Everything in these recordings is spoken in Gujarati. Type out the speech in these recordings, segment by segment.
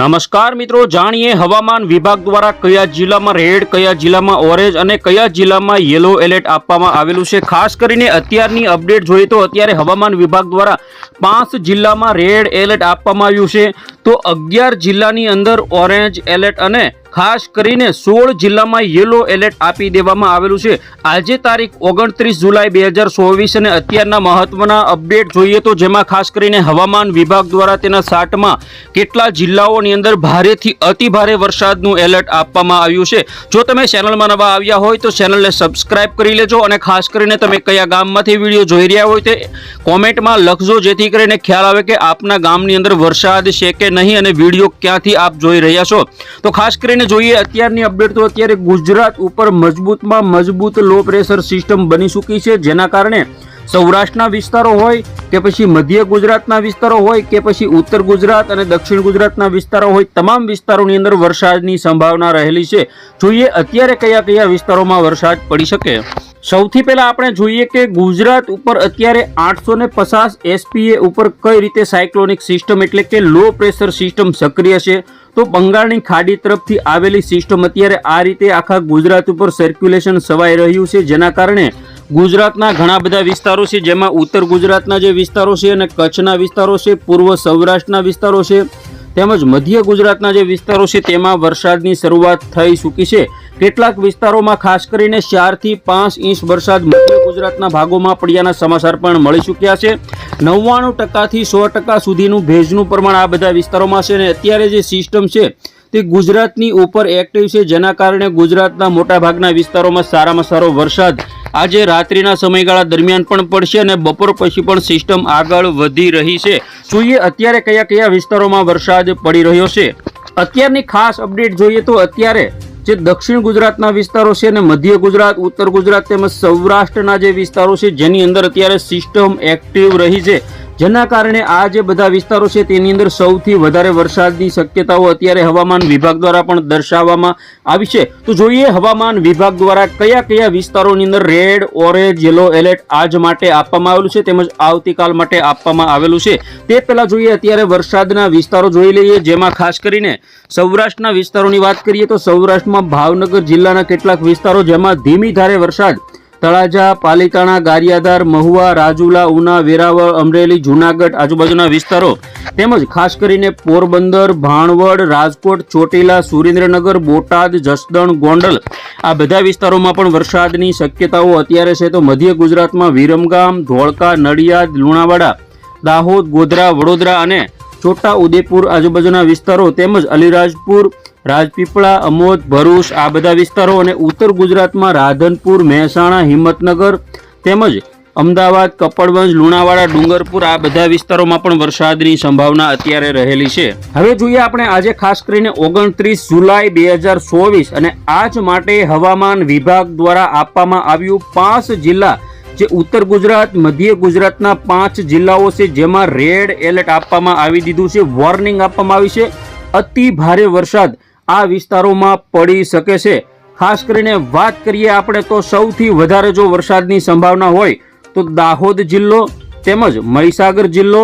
નમસ્કાર મિત્રો, જાણીએ હવામાન વિભાગ દ્વારા કયા જિલ્લામાં રેડ, કયા જિલ્લામાં ઓરેન્જ અને કયા જિલ્લામાં યલો એલર્ટ આપવામાં આવેલું છે? ખાસ કરીને અત્યારની અપડેટ જોઈએ તો અત્યારે હવામાન વિભાગ દ્વારા પાંચ જિલ્લામાં રેડ એલર્ટ આપવામાં આવ્યું છે. તો અગિયાર જિલ્લાની અંદર ઓરેન્જ એલર્ટ અને ખાસ કરીને સોળ જિલ્લામાં યલો એલર્ટ આપી દેવામાં આવેલું છે. આજે તારીખ ઓગણત્રીસ જુલાઈ બે હજાર ચોવીસ અને અત્યારના મહત્વના અપડેટ જોઈએ તો જેમાં ખાસ કરીને હવામાન વિભાગ દ્વારા તેના સાટમાં કેટલા જિલ્લાઓની અંદર ભારેથી અતિ ભારે વરસાદનું એલર્ટ આપવામાં આવ્યું છે. જો તમે ચેનલમાં નવા આવ્યા હોય તો ચેનલને સબસ્ક્રાઇબ કરી લેજો અને ખાસ કરીને તમે કયા ગામમાંથી વીડિયો જોઈ રહ્યા હોય તે કોમેન્ટમાં લખજો, જેથી કરીને ખ્યાલ આવે કે આપના ગામની અંદર વરસાદ છે કે નહીં અને વીડિયો ક્યાંથી આપ જોઈ રહ્યા છો. તો ખાસ કરીને જોઈએ અત્યારની અપડેટ, તો અત્યારે ગુજરાત ઉપર મજબૂતમાં મજબૂત લો પ્રેશર સિસ્ટમ બની ચૂકી છે, જેના કારણે સૌરાષ્ટ્રના વિસ્તારો હોય કે પછી મધ્ય ગુજરાતના વિસ્તારો હોય કે પછી ઉત્તર ગુજરાત અને દક્ષિણ ગુજરાતના વિસ્તારો હોય, તમામ વિસ્તારોની અંદર વરસાદની સંભાવના રહેલી છે. જોઈએ અત્યારે કયા કયા વિસ્તારોમાં વરસાદ પડી શકે. સૌથી પહેલા આપણે જોઈએ કે ગુજરાત ઉપર અત્યારે આઠસો ને પચાસ એસપીએ ઉપર કઈ રીતે સાયક્લોનિક સિસ્ટમ એટલે કે લો પ્રેશર સિસ્ટમ સક્રિય છે? તો બંગાળની ખાડી તરફથી આવેલી સિસ્ટમ અત્યારે આ રીતે આખા ગુજરાત ઉપર સર્ક્યુલેશન સવાઈ રહ્યું છે. જેના કારણે ગુજરાતના ઘણા બધા વિસ્તારો છે, જેમાં ઉત્તર ગુજરાતના જે વિસ્તારો છે અને કચ્છના વિસ્તારો છે, પૂર્વ સૌરાષ્ટ્રના વિસ્તારો છે. તેમજ મધ્ય ગુજરાતના જે વિસ્તારો છે તેમાં વરસાદની શરૂઆત થઈ ચૂકી છે. કેટલાક વિસ્તારોમાં ખાસ કરીને ચારથી પાંચ ઇંચ વરસાદ મધ્ય ગુજરાતના ભાગોમાં પડ્યાના સમાચાર પણ મળી ચૂક્યા છે. નવ્વાણું ટકાથી સો ટકા સુધીનું ભેજનું પ્રમાણ આ બધા વિસ્તારોમાં છે અને અત્યારે જે સિસ્ટમ છે તે ગુજરાતની ઉપર એક્ટિવ છે. જેના કારણે ગુજરાતના મોટાભાગના વિસ્તારોમાં સારામાં સારો વરસાદ આજે રાત્રિના સમયગાળા દરમિયાન પણ પડશે અને બપોર પછી પણ સિસ્ટમ આગળ વધી રહી છે. જોઈએ અત્યારે કયા કયા વિસ્તારોમાં વરસાદ પડી રહ્યો છે. અત્યારની ખાસ અપડેટ જોઈએ તો અત્યારે જે દક્ષિણ ગુજરાતના વિસ્તારો છે અને મધ્ય ગુજરાત, ઉત્તર ગુજરાત તેમજ સૌરાષ્ટ્રના જે વિસ્તારો છે, જેની અંદર અત્યારે સિસ્ટમ એક્ટિવ રહી છે. જેના કારણે આ જે બધા વિસ્તારો છે તેની અંદર સૌથી વધારે વરસાદની શક્યતાઓ અત્યારે હવામાન વિભાગ દ્વારા પણ દર્શાવવામાં આવી છે. તો જોઈએ હવામાન વિભાગ દ્વારા કયા કયા વિસ્તારોની અંદર રેડ, ઓરેન્જ, યલો એલર્ટ આજ માટે આપવામાં આવેલું છે તેમજ આવતીકાલ માટે આપવામાં આવેલું છે. તે પહેલાં જોઈએ અત્યારે વરસાદના વિસ્તારો જોઈ લઈએ, જેમાં ખાસ કરીને સૌરાષ્ટ્રના વિસ્તારોની વાત કરીએ તો સૌરાષ્ટ્રમાં ભાવનગર જિલ્લાના કેટલાક વિસ્તારો જેમાં ધીમી ધારે વરસાદ તળાજા પાલીતાણા ગારિયાધાર મહુવા, રાજુલા, ઉના, વેરાવળ, અમરેલી, જુનાગઢ આજુબાજુના વિસ્તારો તેમજ ખાસ કરીને પોરબંદર, ભાણવડ, રાજકોટ, ચોટીલા, સુરેન્દ્રનગર, બોટાદ, જસદણ, ગોંડલ આ બધા વિસ્તારોમાં પણ વરસાદની શક્યતાઓ અત્યારે છે તો મધ્ય ગુજરાતમાં વિરમગામ, ધોળકા, નડિયાદ, લુણાવાડા, દાહોદ, ગોધરા, વડોદરા અને છોટા ઉદેપુર આજુબાજુના વિસ્તારો તેમજ અલીરાજપુર રાજપીપળા, અમોદ, ભરૂચ આ બધા વિસ્તારો અને ઉત્તર ગુજરાતમાં રાધનપુર, મહેસાણા, હિંમતનગર તેમજ અમદાવાદ, કપડવંજ, લુણાવાડા, ડુંગરપુર આ બધા વિસ્તારોમાં પણ વરસાદની સંભાવના અત્યારે રહેલી છે. હવે જોઈએ આપણે આજે ખાસ કરીને ઓગણત્રીસ જુલાઈ બે હજાર ચોવીસ અને આજ માટે હવામાન વિભાગ દ્વારા આપવામાં આવ્યું પાંચ જિલ્લા જે ઉત્તર ગુજરાત, મધ્ય ગુજરાતના પાંચ જિલ્લાઓ છે જેમાં રેડ એલર્ટ આપવામાં આવી દીધું છે, વોર્નિંગ આપવામાં આવી છે. અતિ ભારે વરસાદ આ વિસ્તારોમાં પડી શકે છે. ખાસ કરીને વાત કરીએ આપણે તો સૌથી વધારે જો વરસાદની સંભાવના હોય તો દાહોદ જિલ્લો, તેમજ મહીસાગર જિલ્લો,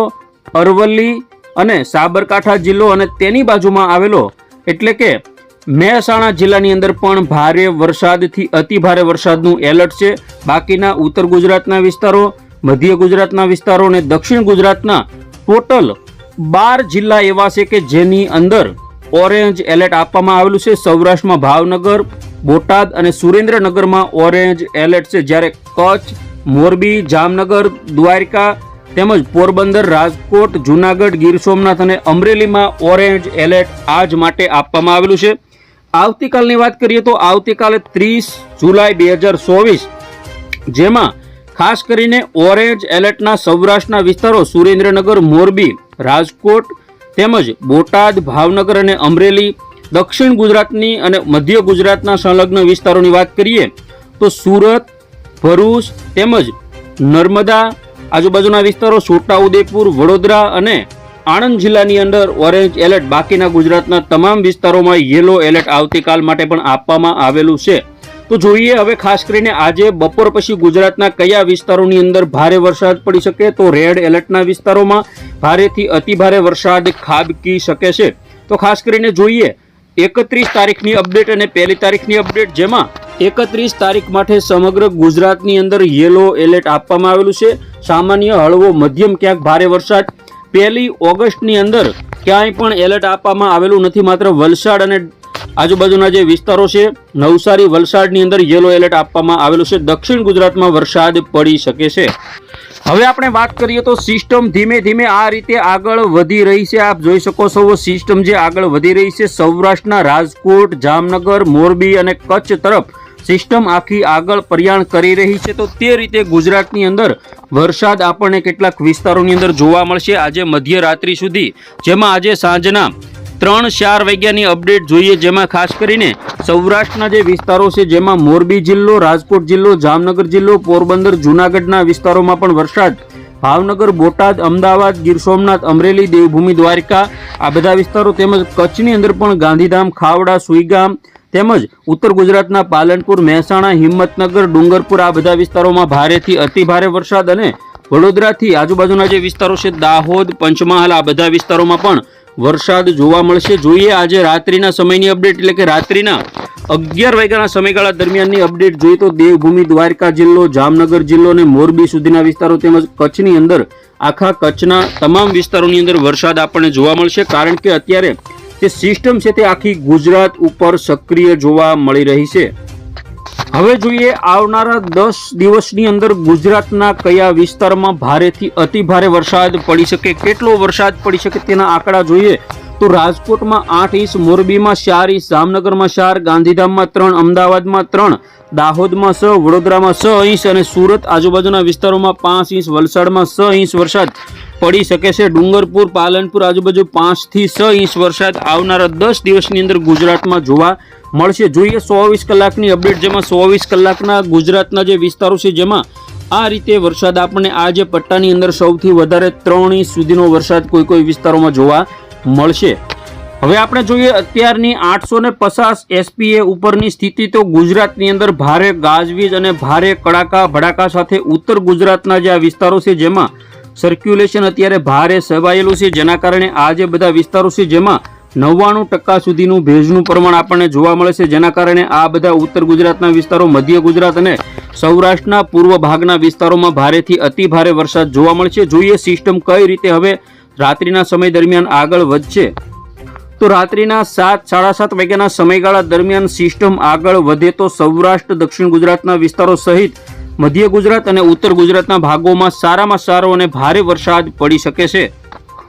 અરવલ્લી અને સાબરકાંઠા જિલ્લો અને તેની બાજુમાં આવેલો, એટલે કે મહેસાણા જિલ્લાની અંદર પણ ભારે વરસાદથી અતિ ભારે વરસાદનું એલર્ટ છે. બાકીના ઉત્તર ગુજરાતના વિસ્તારો, મધ્ય ગુજરાતના વિસ્તારો અને દક્ષિણ ગુજરાતના ટોટલ બાર જિલ્લા એવા છે કે જેની અંદર ઓરેન્જ એલર્ટ આપવામાં આવેલું છે. સૌરાષ્ટ્રમાં ભાવનગર, બોટાદ અને સુરેન્દ્રનગરમાં ઓરેન્જ એલર્ટ છે. જ્યારે કચ્છ, મોરબી, જામનગર, દ્વારકા તેમજ પોરબંદર, રાજકોટ, જુનાગઢ, ગીર સોમનાથ અને અમરેલીમાં ઓરેન્જ એલર્ટ આજ માટે આપવામાં આવેલું છે. આવતીકાલની વાત કરીએ તો આવતીકાલે ત્રીસ જુલાઈ બે હજાર ચોવીસ, જેમાં ખાસ કરીને ઓરેન્જ એલર્ટના સૌરાષ્ટ્રના વિસ્તારો સુરેન્દ્રનગર, મોરબી, રાજકોટ તેમજ બોટાદ, ભાવનગર અને અમરેલી, દક્ષિણ ગુજરાતની અને મધ્ય ગુજરાતના સંલગ્ન વિસ્તારોની વાત કરીએ, તો સુરત, ભરૂચ તેમજ નર્મદા, આજુબાજુના વિસ્તારો છોટાઉદેપુર વડોદરા અને આણંદ જિલ્લાની અંદર ઓરેન્જ એલર્ટ બાકીના ગુજરાતના તમામ વિસ્તારોમાં યેલો એલર્ટ આવતીકાલ માટે પણ આપવામાં આવેલું છે. તો જોઈએ હવે ખાસ કરીને આજે બપોર પછી ગુજરાતના કયા વિસ્તારોની અંદર ભારે વરસાદ પડી શકે તો રેડ એલર્ટના વિસ્તારોમાં ભારેથી અતિ ભારે વરસાદ ખાબકી શકે છે. તો ખાસ કરીને જોઈએ, એકત્રીસ તારીખની અપડેટ અને પહેલી તારીખની અપડેટ જેમાં એકત્રીસ તારીખ માટે સમગ્ર ગુજરાતની અંદર યેલો એલર્ટ આપવામાં આવેલું છે. સામાન્ય હળવો મધ્યમ ક્યાંક ભારે વરસાદ. પહેલી ઓગસ્ટની અંદર ક્યાંય પણ એલર્ટ આપવામાં આવેલું નથી, માત્ર વલસાડ અને આજુબાજુના જે વિસ્તારો છે, નવસારી વલસાડની અંદર યેલો એલર્ટ આપવામાં આવેલું છે. દક્ષિણ ગુજરાતમાં વરસાદ પડી શકે છે. હવે આપણે વાત કરીએ તો સિસ્ટમ ધીમે ધીમે આ રીતે આગળ વધી રહી છે. આપ જોઈ શકો છો સિસ્ટમ જે આગળ વધી રહી છે, સૌરાષ્ટ્રના રાજકોટ, જામનગર, મોરબી અને કચ્છ તરફ સિસ્ટમ આખી આગળ પ્રયાણ કરી રહી છે. તો તે રીતે ગુજરાતની અંદર વરસાદ આપણને કેટલાક વિસ્તારોની અંદર જોવા મળશે. આજે મધ્યરાત્રિ સુધી, જેમાં આજે સાંજના ત્રણ ચાર વાગ્યાની અપડેટ જોઈએ, જેમાં ખાસ કરીને સૌરાષ્ટ્રના જે વિસ્તારો છે, જેમાં મોરબી જિલ્લો, રાજકોટ જિલ્લો, જામનગર જિલ્લો, પોરબંદર, જૂનાગઢના વિસ્તારોમાં પણ વરસાદ. ભાવનગર, બોટાદ, અમદાવાદ, ગીર સોમનાથ, અમરેલી, દેવભૂમિ, દ્વારકા આ બધા વિસ્તારો તેમજ કચ્છની અંદર પણ ગાંધીધામ, ખાવડા, સુઈગામ તેમજ ઉત્તર ગુજરાતના પાલનપુર, મહેસાણા, હિંમતનગર, ડુંગરપુર આ બધા વિસ્તારોમાં ભારેથી અતિ ભારે વરસાદ અને વડોદરાથી આજુબાજુના જે વિસ્તારો છે, દાહોદ, પંચમહાલ, આ બધા વિસ્તારોમાં પણ વરસાદ જોવા મળશે. જોઈએ આજે રાત્રિના સમયની અપડેટ, એટલે કે રાત્રિના અગિયાર વાગ્યાના સમયગાળા દરમિયાનની અપડેટ જોઈએ તો દેવભૂમિ, દ્વારકા જિલ્લો, જામનગર જિલ્લો અને મોરબી સુધીના વિસ્તારો તેમજ કચ્છની અંદર આખા કચ્છના તમામ વિસ્તારોની અંદર વરસાદ આપણને જોવા મળશે. કારણ કે અત્યારે જે સિસ્ટમ છે તે આખી ગુજરાત ઉપર સક્રિય જોવા મળી રહી છે. હવે જોઈએ આવનારા દસ દિવસની અંદર ગુજરાતના કયા વિસ્તારમાં ભારેથી અતિ ભારે વરસાદ પડી શકે, કેટલો વરસાદ પડી શકે તેના આંકડા જોઈએ તો રાજકોટમાં આઠ ઇંચ, મોરબીમાં ચાર ઇંચ, જામનગરમાં ચાર, ગાંધીધામમાં ત્રણ, અમદાવાદમાં ત્રણ, દાહોદમાં છ, વડોદરામાં છ ઇંચ અને સુરત આજુબાજુના વિસ્તારોમાં પાંચ ઇંચ, વલસાડમાં છ ઇંચ વરસાદ. પડી શકે છે. ડુંગરપુર, પાલનપુર આજુબાજુ પાંચથી છ ઇંચ વરસાદ આવનારા દસ દિવસની અંદર ગુજરાતમાં જોવા મળશે. જોઈએ ચોવીસ કલાકની અપડેટ. જેમાં ચોવીસ કલાકના ગુજરાતના જે વિસ્તારો છે, જેમાં આ રીતે વરસાદ આપણને આ જે પટ્ટાની અંદર સૌથી વધારે ત્રણ ઇંચ સુધીનો વરસાદ કોઈ કોઈ વિસ્તારોમાં જોવા મળશે. હવે આપણે જોઈએ અત્યારની આઠસો ને પચાસ એસપીએ ઉપરની સ્થિતિ. તો ગુજરાતની અંદર ભારે ગાજવીજ અને ભારે કડાકા ભડાકા સાથે ઉત્તર ગુજરાતના જે આ વિસ્તારો છે, જેમાં સર્ક્યુલેશન અત્યારે ભારે સેવાયેલું છે. જેના કારણે આ જે બધા વિસ્તારો છે જેમાં નવ્વાણું ટકા સુધીનું ભેજનું પ્રમાણ આપણને જોવા મળે છે. જેના કારણે આ બધા ઉત્તર ગુજરાતના વિસ્તારો, મધ્ય ગુજરાત અને સૌરાષ્ટ્રના પૂર્વ ભાગના વિસ્તારોમાં ભારેથી અતિ ભારે વરસાદ જોવા મળશે જોઈએ સિસ્ટમ કઈ રીતે હવે રાત્રિના સમય દરમિયાન આગળ વધશે. તો રાત્રિના સાત, સાડા સાત વાગ્યાના સમયગાળા દરમિયાન સિસ્ટમ આગળ વધે તો સૌરાષ્ટ્ર, દક્ષિણ ગુજરાતના વિસ્તારો સહિત મધ્ય ગુજરાત અને ઉત્તર ગુજરાતના ભાગોમાં સારામાં સારો અને ભારે વરસાદ પડી શકે છે.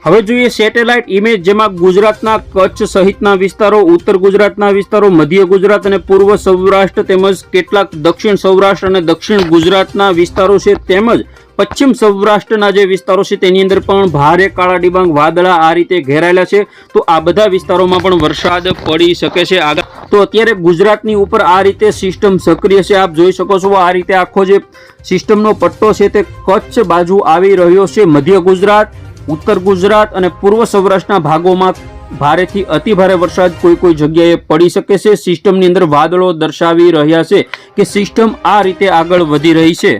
હવે જોઈએ સેટેલાઇટ ઇમેજ જેમાં ગુજરાતના કચ્છ સહિતના વિસ્તારો, ઉત્તર ગુજરાતના વિસ્તારો, મધ્ય ગુજરાત અને પૂર્વ સૌરાષ્ટ્ર તેમજ કેટલાક દક્ષિણ સૌરાષ્ટ્ર અને દક્ષિણ ગુજરાતના વિસ્તારો છે તેમજ પશ્ચિમ સૌરાષ્ટ્રના જે વિસ્તારો છે તેની અંદર પણ ભારે કાળા ડિબાંગ વાદળા આ રીતે ઘેરાયેલા છે. તો આ બધા વિસ્તારોમાં પણ વરસાદ પડી શકે છે. આગળ તો અત્યારે ગુજરાતની ઉપર આ રીતે સિસ્ટમ સક્રિય છે. આપ જોઈ શકો છો આ રીતે આખો જે સિસ્ટમનો પટ્ટો છે તે કચ્છ બાજુ આવી રહ્યો છે. મધ્ય ગુજરાત, ઉત્તર ગુજરાત અને પૂર્વ સૌરાષ્ટ્રના ભાગોમાં ભારેથી અતિ ભારે વરસાદ કોઈ કોઈ જગ્યાએ પડી શકે છે. સિસ્ટમની અંદર વાદળો દર્શાવી રહ્યા છે કે સિસ્ટમ આ રીતે આગળ વધી રહી છે.